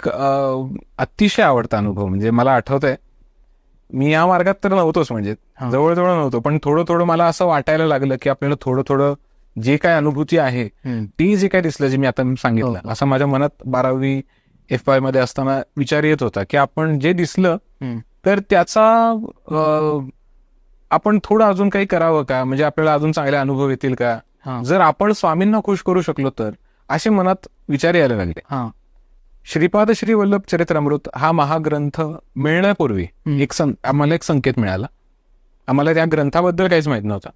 एक अतिशय आवडता अनुभव म्हणजे मला आठवतंय मी या मार्गात तर नव्हतोच म्हणजे. जवळजवळ नव्हतो पण थोडं थोडं मला असं वाटायला लागलं की आपल्याला थोडं थोडं जे काय अनुभूती आहे. ती जे काय दिसलं जे मी आता सांगितलं हो. असं माझ्या मनात बारावी एफ वायमध्ये असताना विचार येत होता की आपण जे दिसलं. तर त्याचा आपण थोडं अजून काही करावं का म्हणजे आपल्याला अजून चांगले अनुभव येतील का. जर आपण स्वामींना खुश करू शकलो तर असे मनात विचार यायला लागले श्रीपाद श्री वल्लभ चरित्रामृत हा महाग्रंथ मिळण्यापूर्वी. एक सं आम्हाला एक संकेत मिळाला. आम्हाला त्या ग्रंथाबद्दल काहीच माहीत नव्हतं.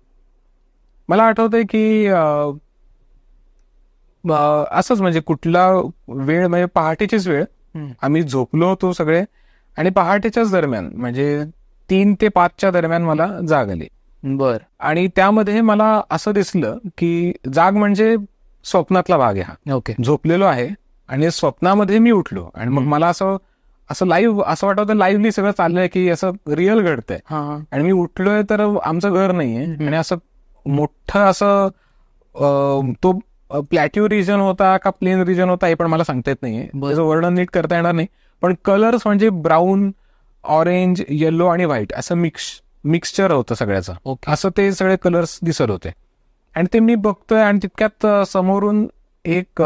मला आठवतंय की असंच म्हणजे कुठला वेळ म्हणजे पहाटेचीच वेळ. आम्ही झोपलो होतो सगळे आणि पहाटेच्याच दरम्यान म्हणजे तीन ते पाचच्या दरम्यान मला जाग आली. बर. आणि त्यामध्ये मला असं दिसलं की जाग म्हणजे स्वप्नातला भाग आहे हा. ओके. झोपलेलो आहे आणि स्वप्नामध्ये मी उठलो. आणि मग. मला असं असं लाईव्ह असं वाटत होतं लाईव्हली सगळं चाललंय की असं रिअल घडतंय. आणि मी उठलोय तर आमचं घर नाहीये. आणि असं मोठं असं तो प्लॅट्यू रिजन होता का प्लेन रिजन होता हे पण मला सांगता येत नाहीये. त्याचं वर्णन नीट करता येणार नाही. पण कलर्स म्हणजे ब्राऊन ऑरेंज येलो आणि व्हाईट असं मिक्स मिक्सचर होतं सगळ्याचं. असं ते सगळे कलर्स दिसत होते. आणि ते मी बघतोय आणि तितक्यात समोरून एक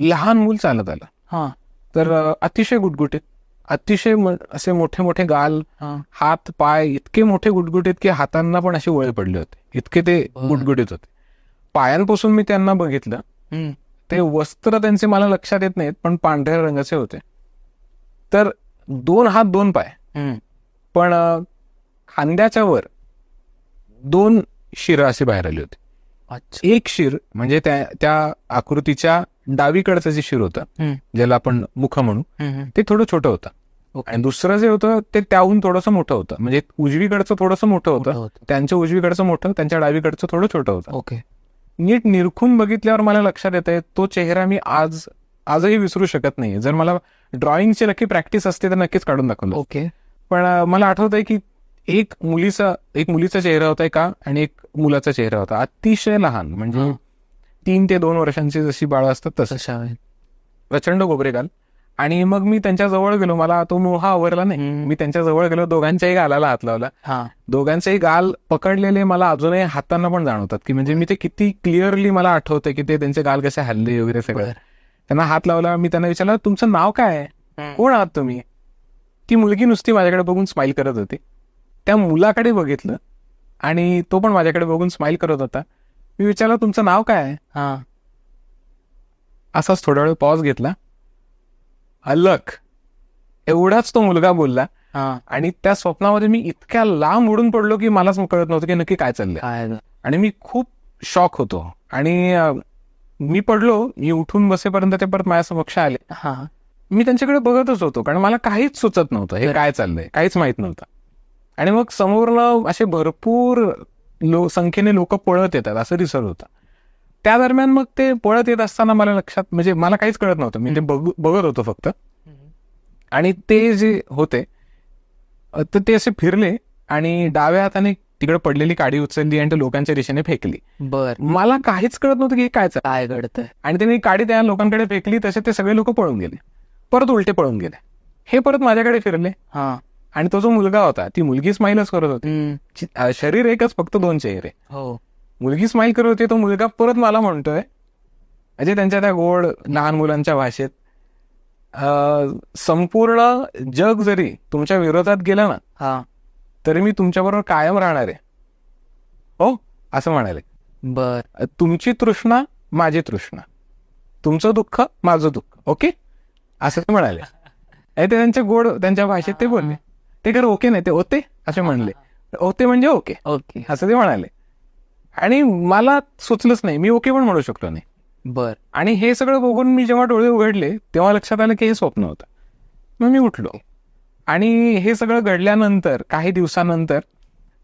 लहान मूल चालत आलं. हा. तर अतिशय गुटगुटीत. अतिशय असे मोठे मोठे गाल हात पाय इतके मोठे गुटगुटीत की हातांना पण असे वळ पडले होते. इतके ते. गुटगुटीत होते. पायांपासून मी त्यांना बघितलं. ते वस्त्र त्यांचे मला लक्षात येत नाहीत पण पांढऱ्या रंगाचे होते. तर दोन हात दोन पाय. पण खांद्याच्या वर दोन शिर असे बाहेर आले होते. एक शिर म्हणजे त्या त्या आकृतीच्या डावीकडचं जे शिर होतं. ज्याला आपण मुख म्हणू. ते थोडं छोटं होतं. आणि दुसरं जे होतं ते त्याहून थोडंसं मोठं होतं म्हणजे उजवीकडचं थोडंसं मोठं होतं. त्यांच्या उजवीकडचं मोठं त्यांच्या डावीकडचं थोडं छोटं होतं ओके नीट निरखून बघितल्यावर मला लक्षात येतंय तो चेहरा मी आज आजही विसरू शकत नाही जर मला ड्रॉइंगची नक्की प्रॅक्टिस असते तर नक्कीच काढून दाखवलं ओके पण मला आठवतंय की एक मुलीचा एक मुलीचा चेहरा होता का आणि एक मुलाचा चेहरा होता अतिशय लहान म्हणजे. तीन ते दोन वर्षांची जशी बाळं असतात तसं. तशा आहेत. प्रचंड गोबरेगाल आणि मग मी त्यांच्या जवळ गेलो. मला तो मोह आवरला नाही. मी त्यांच्या जवळ गेलो. दोघांच्याही गालाला हात लावला. हा. दोघांचेही गाल पकडलेले मला अजूनही हातांना पण जाणवतात की म्हणजे मी ते किती क्लिअरली मला आठवतं की ते त्यांचे गाल कसे हल्ले वगैरे सगळं. त्यांना हात लावला. मी त्यांना विचारलं तुमचं नाव काय. कोण आहात तुम्ही? ती मुलगी नुसती माझ्याकडे बघून स्माईल करत होती. त्या मुलाकडे बघितलं आणि तो पण माझ्याकडे बघून स्माईल करत होता. मी विचारलं तुमचं नाव काय आहे? हा. असाच थोडा वेळ पॉज घेतला. अलक. एवढाच तो मुलगा बोलला. हा. आणि त्या स्वप्नामध्ये मी इतक्या लांब उडून पडलो की मलाच कळत नव्हतं की नक्की काय चाललंय? आणि मी खूप शॉक होतो. आणि मी पडलो मी उठून बसेपर्यंत ते परत माझ्या समक्ष आले. हा. मी त्यांच्याकडे बघतच होतो कारण मला काहीच सुचत नव्हतं. हे. काय चाललंय? काहीच माहीत नव्हतं. आणि मग समोरनं असे भरपूर लो संख्येने लोक पळत येतात असं दिसत होतं. त्या दरम्यान मग ते पळत येत असताना मला लक्षात म्हणजे मला काहीच कळत नव्हतं. मी ते बघ- बघत होतो फक्त. आणि ते जे होते तर ते असे फिरले आणि डाव्या हाताने तिकडे पडलेली काडी उचलली आणि ते लोकांच्या दिशेने फेकली. बर. मला काहीच कळत नव्हतं की काय. काय घडतंय? आणि त्यांनी काडी त्या लोकांकडे फेकली तसे ते सगळे लोक पळून गेले. परत उलटे पळून गेले. हे परत माझ्याकडे फिरले. हा. आणि तो जो मुलगा होता ती मुलगी स्माईलच करत होती. शरीर एकच फक्त दोन चेहरे. हो. मुलगी स्माईल करत होती तो मुलगा परत मला म्हणतोय म्हणजे त्यांच्या त्या गोड लहान मुलांच्या भाषेत संपूर्ण जग जरी तुमच्या विरोधात गेलं ना हा. तरी मी तुमच्याबरोबर कायम राहणार. आहे हो असं म्हणाले. बर. तुमची तृष्णा माझी तृष्णा. तुमचं दुःख माझं दुःख ओके? असं ते म्हणाले. ते त्यांच्या गोड त्यांच्या भाषेत ते बोलले. ते खरं ओके नाही ते ओते असे म्हणले. ओते म्हणजे ओके. ओके. असं ते म्हणाले. आणि मला सुचलंच नाही. मी ओके पण म्हणू शकलो नाही. बर. आणि हे सगळं बघून मी जेव्हा डोळे उघडले तेव्हा लक्षात आलं की हे स्वप्न होतं. मग मी उठलो. आणि हे सगळं घडल्यानंतर काही दिवसानंतर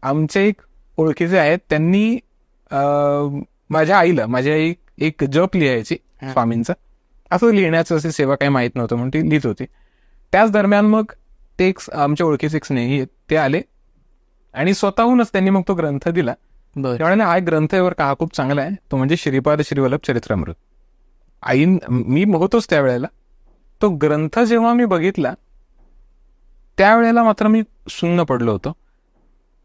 आमचे एक ओळखीचे आहेत त्यांनी माझ्या आईला माझी आई एक जप लिहायची. स्वामींचा. असं लिहिण्याचं असे सेवा काही माहीत नव्हतं म्हणून ती लिहित होती. त्याच दरम्यान मग ते एक आमच्या ओळखीचे एक स्नेही आहेत. ते आले आणि स्वतःहूनच त्यांनी मग तो ग्रंथ दिला. त्यामुळे हा ग्रंथ का हा खूप चांगला आहे. तो म्हणजे श्रीपाद श्रीवल्लभ चरित्रामृत. आईन मी होतोच त्यावेळेला. तो ग्रंथ जेव्हा मी बघितला त्यावेळेला मात्र मी सुन्न पडलो होतो.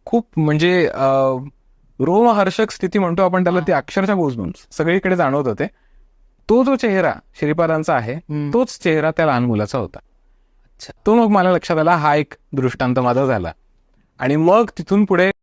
खूप म्हणजे रोमहर्षक स्थिती म्हणतो आपण त्याला ती अक्षरशः गोजबम्स सगळीकडे जाणवत होते. तो जो चेहरा श्रीपादांचा आहे. तोच चेहरा त्या लहान मुलाचा होता. तो मग मला लक्षात आला हा एक दृष्टांत माझा झाला. आणि मग तिथून पुढे